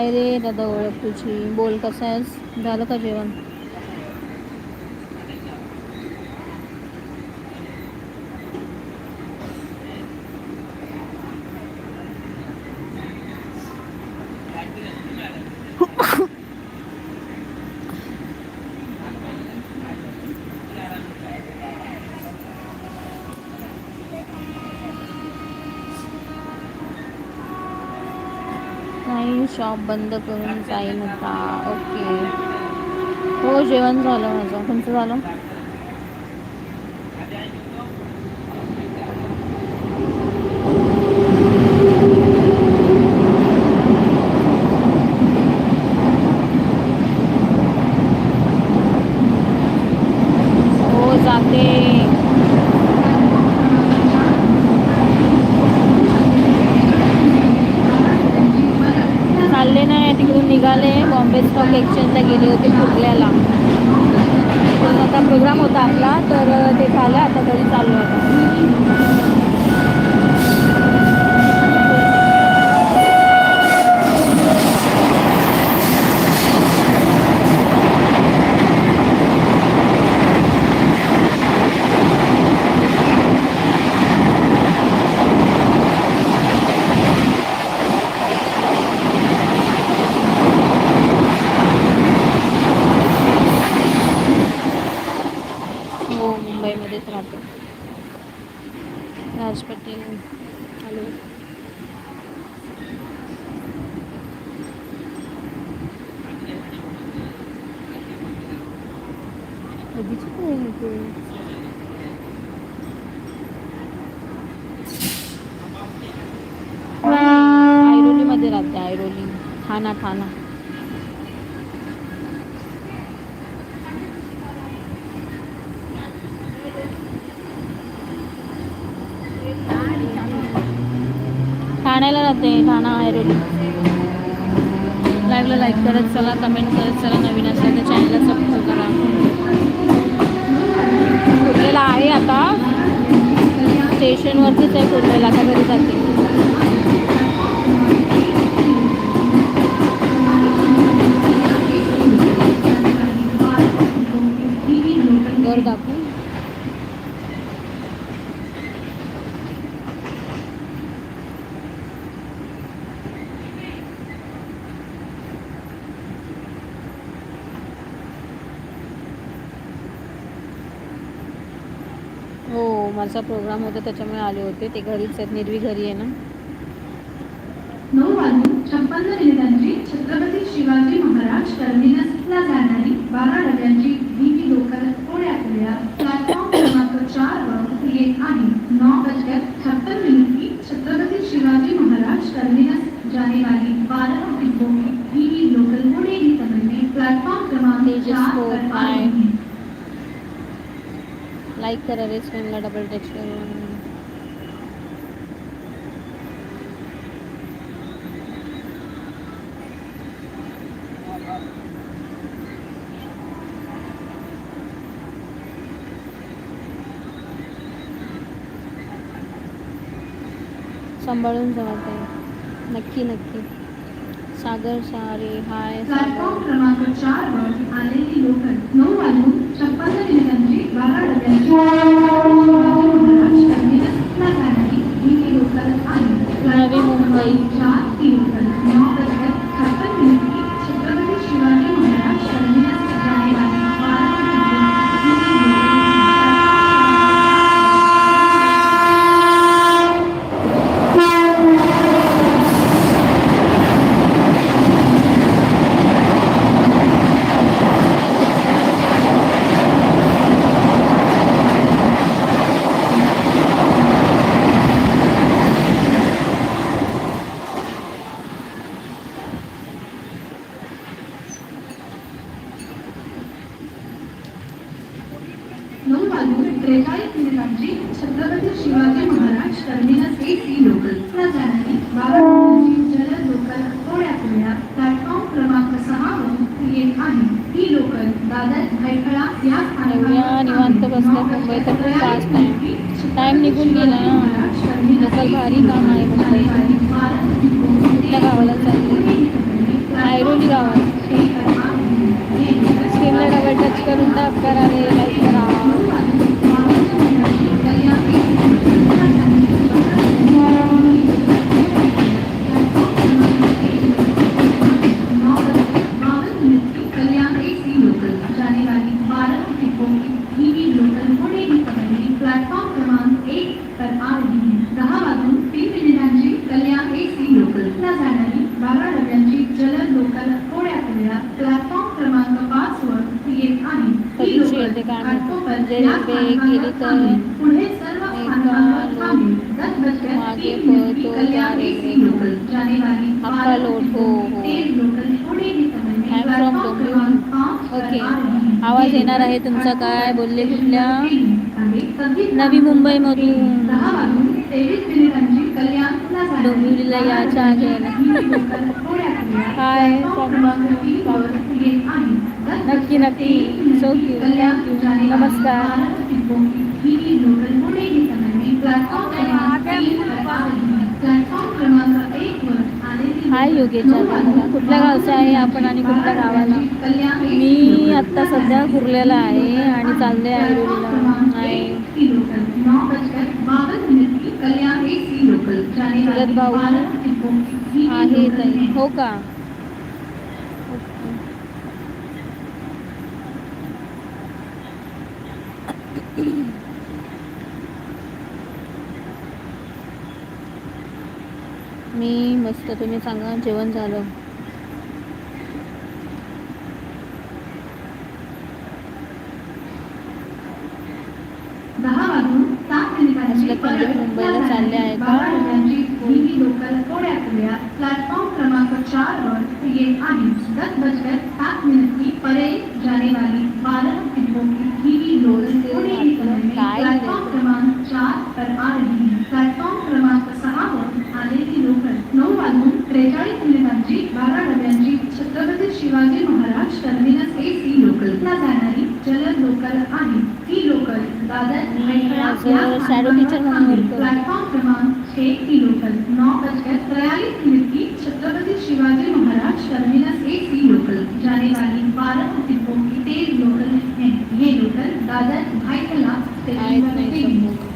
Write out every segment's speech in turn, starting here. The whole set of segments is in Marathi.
आहे रे दादा ओळख तुझी बोल कसं आहेस? झालं का जेवण नाही शॉप बंद करून जाईन आता ओके हो जेवण झालं माझं. तुमचं झालं हो जाते चालले नाही तिकडून निघाले. बॉम्बे स्टॉक एक्सचेंजला गेले होते कुर्ल्याला पण आता प्रोग्राम होता आपला तर ते झालं आता घरी चाललो आता कधीची ट्रेन आहे ते? ऐरोलीमध्ये राहते ऐरोली ठाणा ठाणा ठाण्याला राहते ठाणा आयरोली. लाईव्हला लाईक करत चला कमेंट करत चला नवीन असल्या तर चॅनलला सबस्क्राईब करा. कुठलेला आहे आता. स्टेशनवरतीच आहे कुठलेला आता घरी जाते घर दाखवू माझा प्रोग्राम होता त्याच्यामुळे आले होते. ते घरीच आहेत निर्वी घरी आहे ना. नऊ वाजून छप्पन्न मिनिटांची छत्रपती शिवाजी महाराज टर्मिनसला जाणारी बारा डब्यांची हिंदी लोकल थोड्याच वेळात प्लॅटफॉर्म क्रमांक चार वर येत आहे. नौ बजकर छप्पन मिनट की छत्रपति शिवाजी महाराज टर्मिनस जाने वाली बारह डिब्बों की हिंदी लोकल थोड़े ही समय में प्लेटफॉर्म क्रमांक चार को पर आ पाए. रही है लाईक करा रे फ्रेंडला डबल टच करून. सांभाळून जावा ते नक्की नक्की. सागर सारे हाय प्लॅटफॉर्म क्रमांक चार वर आलेली लोकल नऊ वाजून छप्पन्न मिनिटांची बारा डब्यांची शिवाजी महाराज टर्मिनसला जाणारी ही लोकल आहे नवी मुंबई. बसल्या तर खूप फास्ट टाईम टाईम निघून गेला ना. असं भारी काम आहे मुंबईचं कुठल्या गावाला चालली? आयरोली गावात. स्क्रीनला डबल टच करून टाक करावे लाईक करा प्लॅटफॉर्म क्रमांक एक पर आ रही है दहा वाजून तीन मिनिटांची कल्याण एसी लोकलला जाणारी बारा डब्यांची जलद लोकल थोड्या वेळात प्लॅटफॉर्म क्रमांक पाच वर येत आहे ही कधीची लोकल येते काय माहिती. घाटकोपर म्हणजे या रेल्वे गेली तर स्थानकावर पुढे सर्व एका स्थानकांवर लोक थांबेल. दस बजकर मागे तीन मिनिटी पळतो कल्याण त्या एसी रेल्वे. लोकल जानेवारी आपला बारा लोट, हो, हो. तेज लोकल पुढे समय में I'm from प्लॅटफॉर्म डोंबिवली. क्रमांक पाच पर ओके. आवाज येणार आहे तुमचा काय? बोलले कुठल्या? नवी मुंबईमधून. डोंबिवलीला यायच्या आधी आहे हाय. दस नक्की, नक्की. जानेवारी नमस्कार. प्लॅटफॉर्म क्रमांक हाय योगेच्या कुठल्या गावचा आहे आपण आणि कुठल्या गावाला? मी आत्ता सध्या कुर्ल्याला आहे आणि चालले आहे आहे. भाऊ. आहे हो का? मी मस्त तुम्ही सांगा जेवण झालं. मुंबईला चालले आहे का? बारा डब्यांची ही लोकल थोड्या वेळात प्लॅटफॉर्म क्रमांक चार वर येत आहे दस बजकर सात मिनिटी परेल जानेवारी बारह तिब्बों की ही लोकल थोड़ी ही समय में काय प्लॅटफॉर्म क्रमांक चार पर आ रही है प्लॅटफॉर्म क्रमांक सहा वर आलेली लोकल नऊ वाजून त्रेचाळीस मिनिटांची बारा डब्यांची छत्रपती शिवाजी महाराज टर्मिनस एसी लोकलला जाणारी जलद लोकल आहे ही लोकल दादर भायखळा आज या shadow teacher म्हणून स्थानकावर work करते. प्लॅटफॉर्म क्रमांक छह की लोकल नौ बजकर त्रियालीस मिनट की छत्रपति शिवाजी महाराज टर्मिनस एक सी लोकल जाने वाली बारह डिब्बों की तेज लोकल है ये लोकल दादर भाईखला आहेत स्टेशन पर नाही रुकेगी समोर.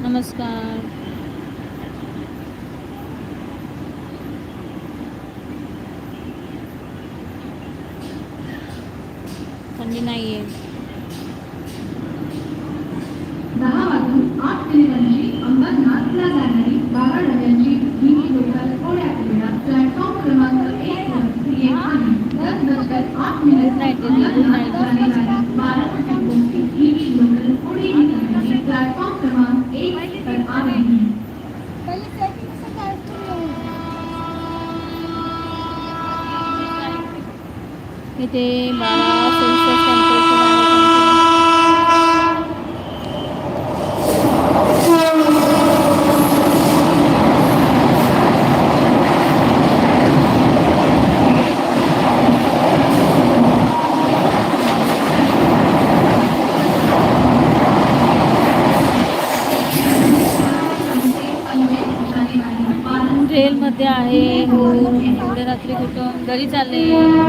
नमस्कार थंडी नाही आहे दहा वाजून आठ मिनिटांची अंबरनाथला जाणारी बारा डब्यांची ही लोकल थोड्या वेळात प्लॅटफॉर्म क्रमांक एक वर येत आहे दस बजकर आठ मिनिट Good night, दीदी. Good night. जाने वाली बारह डिब्बों की ही लोकल थोड़ी ही समय में प्लॅटफॉर्म क्रमांक एक पर आ रही है इथे बारा सेल्सिअस टेम्परेचर आहे रेलमध्ये आहे हो एवढ्या रात्री कुठं घरी चालले.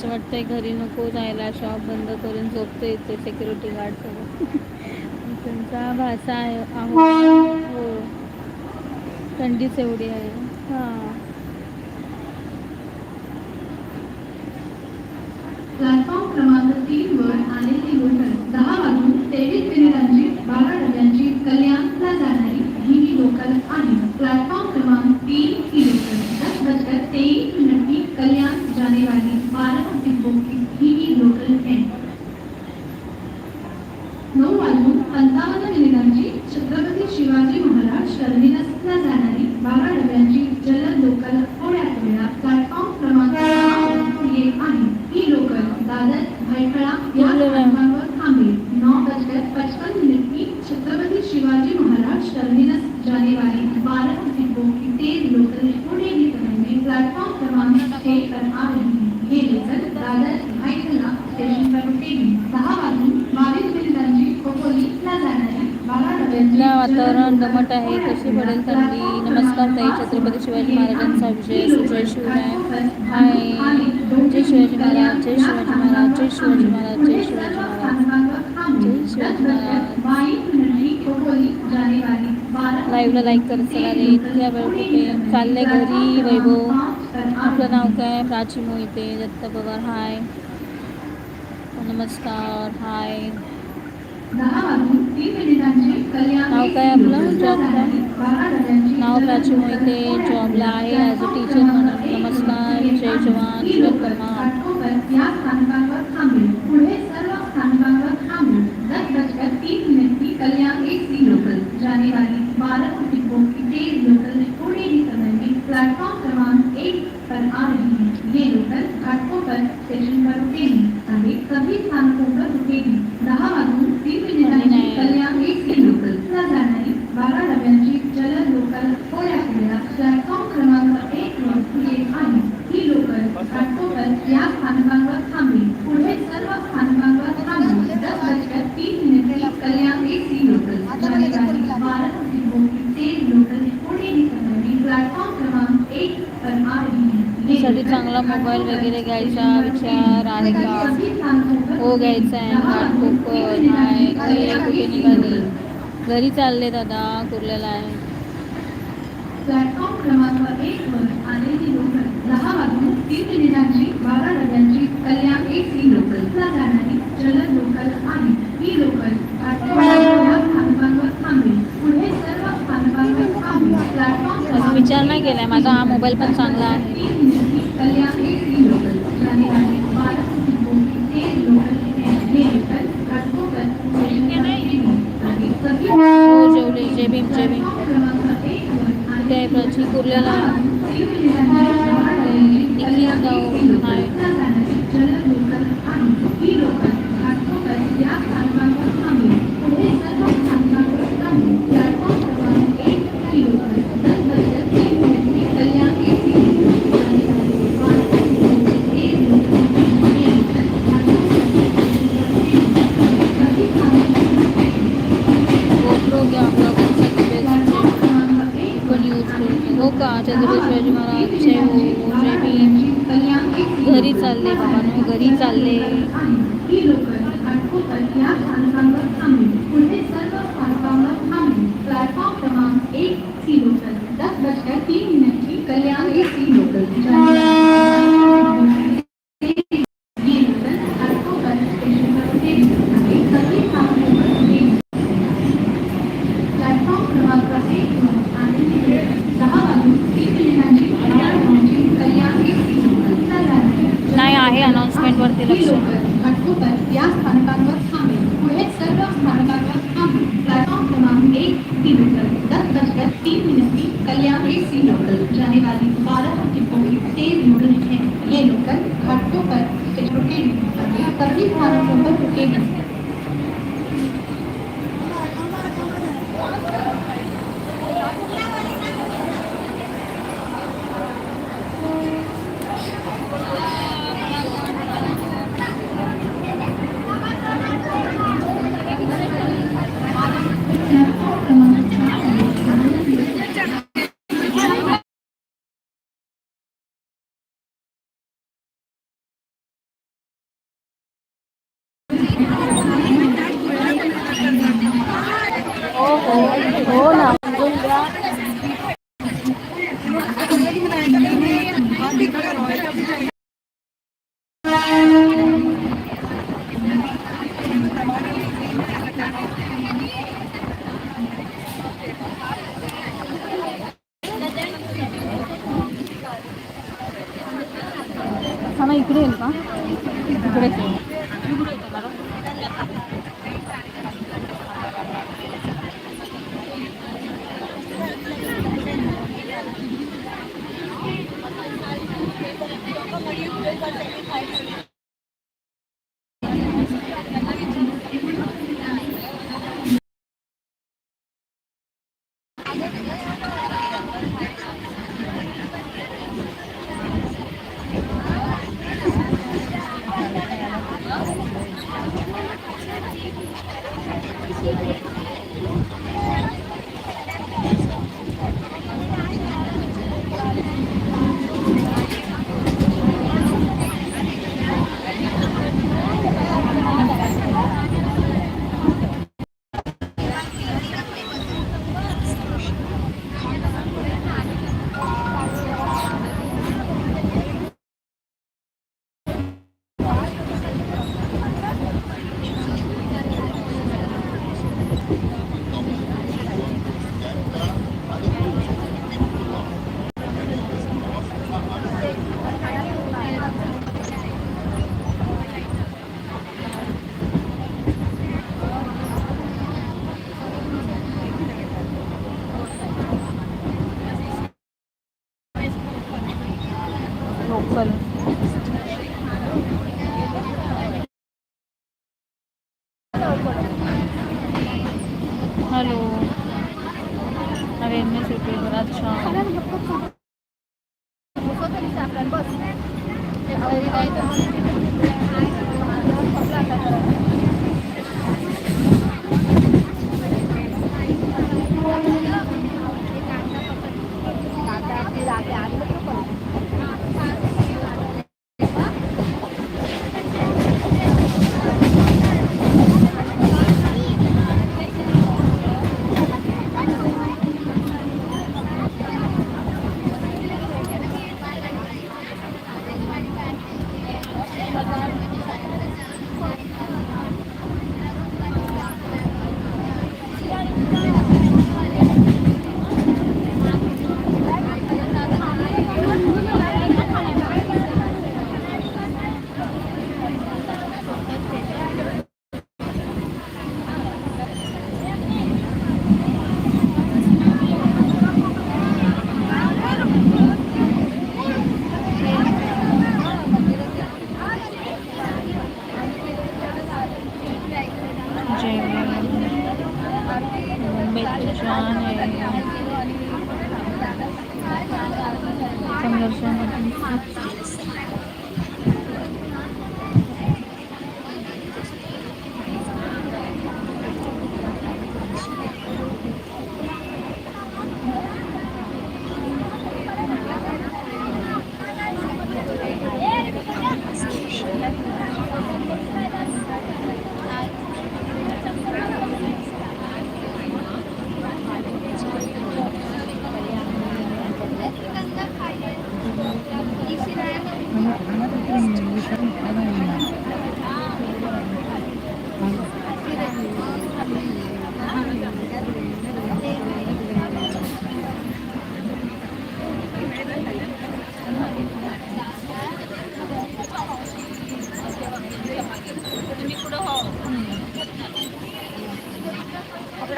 असं वाटतंय घरी नको जायला शॉप बंद करून झोपतो इथे सिक्युरिटी गार्ड सोबत त्यांचा भाषा आहे आहो. हो. थंडीच एवढी आहे. हां प्लॅटफॉर्म क्रमांक तीन वर आलेली लोकल दहा वाजून तेवीस मिनिटांची बारा डब्यांची कल्याणला जाणारी ही ही लोकल आहे प्लॅटफॉर्म क्रमांक तीन ही लोकल दस बजकर तेईस मिनट की कल्याण जाने वाली बारह डिब्बों की ही ही लोकल है नऊ वाजून पंचावन्न मिनिटांची छत्रपती शिवाजी महाराज टर्मिनसला जाणारी बारा डब्यांची जलद लोकल थोड्याच वेळात प्लॅटफॉर्म क्रमांक सहावर येत आहे ही लोकल दादर भायखळा या स्थानकांवर थांबेल. नौ बजकर पचपन मिनट की छत्रपती शिवाजी महाराज टर्मिनस जाने वाली बारह की तेज लोकल पुणे की में प्लेटफॉर्म क्रमांक छह पर आ रही है ये दादर भायखळा स्टेशन पर रुकेगी दहा वाजून बावीस मिनिटांची खोपोलीला इथलं वातावरण दमट आहे. कशी पडेल थंडी नमस्कार ताई. छत्रपती शिवाजी महाराजांचा विजय. सुजय शिवराय हाय. जय शिवाजी महाराज जय शिवाजी महाराज जय शिवाजी महाराज जय शिवाजी महाराज. जय शिवाजी महाराज लाईव्हला लाईक करत चला रे. तुझ्या वेळ कुठे? चालले घरी वैभव. आपलं नाव काय? प्राची मोहिते दत्त पवार हाय. नमस्कार हाय. नाव काय आपलं? जॉब नाव प्राची मोहिते जॉबला आहे. ॲज अ टीचर म्हणून नमस्कार. जय जवान. जय प्लेटफॉर्म क्रमांक एक पर आ रही है ये लोकल घाटकोपर स्टेशन पर रुकेगी आगे सभी स्थानकों पर रुकेगी दहा वाजून तीन मिनिटांची कल्याण एसी लोकल ला जाणारी बारा डब्यांची जलद लोकल थोड्या वेळात प्लॅटफॉर्म क्रमांक एक वर येत आहे ही लोकल घाटकोपर या स्थानकांवर थांबेल पुढे सर्व स्थानकांवर थांबेल दस बजकर तीन मिनिट की कल्याण एसी लोकल जाने वाली बारह डिब्बों की तेज लोकल पुणे ही समय में प्लेटफॉर्म क्रमांक एक पर आ रही है ये साठी लोकल चांगला मोबाईल वगैरे घ्यायचा विचार आहे का हो घ्यायचा आहे हाय घरी कुठे निघाली. घरी चालले दादा कुर्ल्याला आहे. प्लॅटफॉर्म क्रमांक एक वर आलेली लोकल दहा वाजून तीन मिनिटांची बारा डब्यांची कल्याण एक सी लोकल. ला जाणारी जलद लोकल आहे ही लोकल. घाटकोपरच्या स्थानकांवर थांबेल पुढे सर्व स्थानकांवर थांबेल प्लॅटफॉर्म क्रमांक विचार नाही केलाय माझा हा मोबाईल पण चांगला आहे तीन मिनिट की कल्याण एक सी लोकल जाने वाली बारह डिब्बों की तेज लोकल है ये लोकल घाटकोपर स्टेशन पर रुकेगी आगे सभी हो जेवले जय भीम जय भीम प्लॅटफॉर्म क्रमांक एक वर ते आहे प्राची कुर्ल्याला आहे. निखिल जाऊ हाय गोप्रो घ्या ब्लॉगरसाठी बेस्ट पण यूज करते हो का छत्रपती शिवाजी महाराज जय हो जय भीम घरी चालले बाबा मी घरी चालले ही लोकल घाटकोपर या स्थानकांवर थांबेल पुढे सर्व घरी चालले. प्लॅटफॉर्म क्रमांक एक सी दस बजकर तीन मिनट की कल्याण एक सी हा मग इकडे येईल का इकडेच येईल लोकल हॅलो अरे एम एस युट्यूबर अच्छा मुंबईत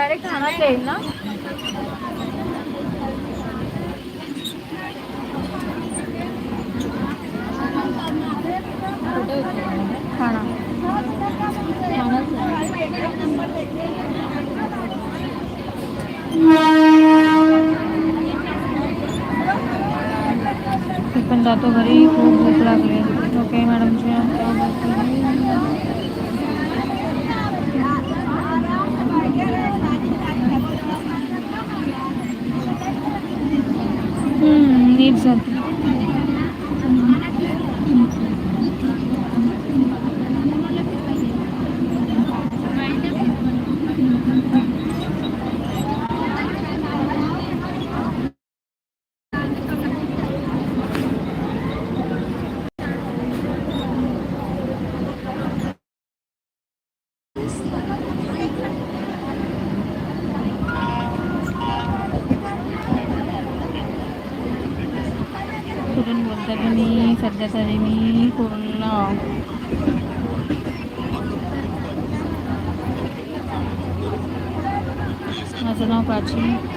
डायरेक्ट ठाण्यात येईल ना पण जातो घरी खूप भूक लागली. ओके मॅडमची needs तर मी सध्या तरी मी पूर्ण माझं नाव प्राची.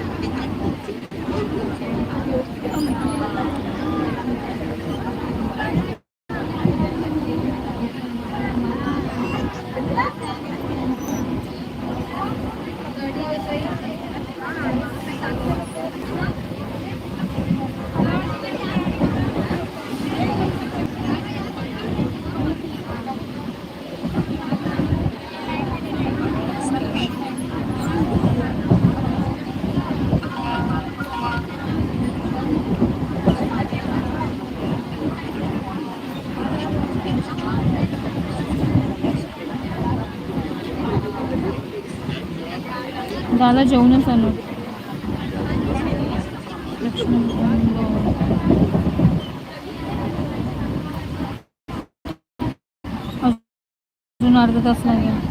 दादा जेवणच आलो लक्ष्मण अजून अर्धा तास लागेल.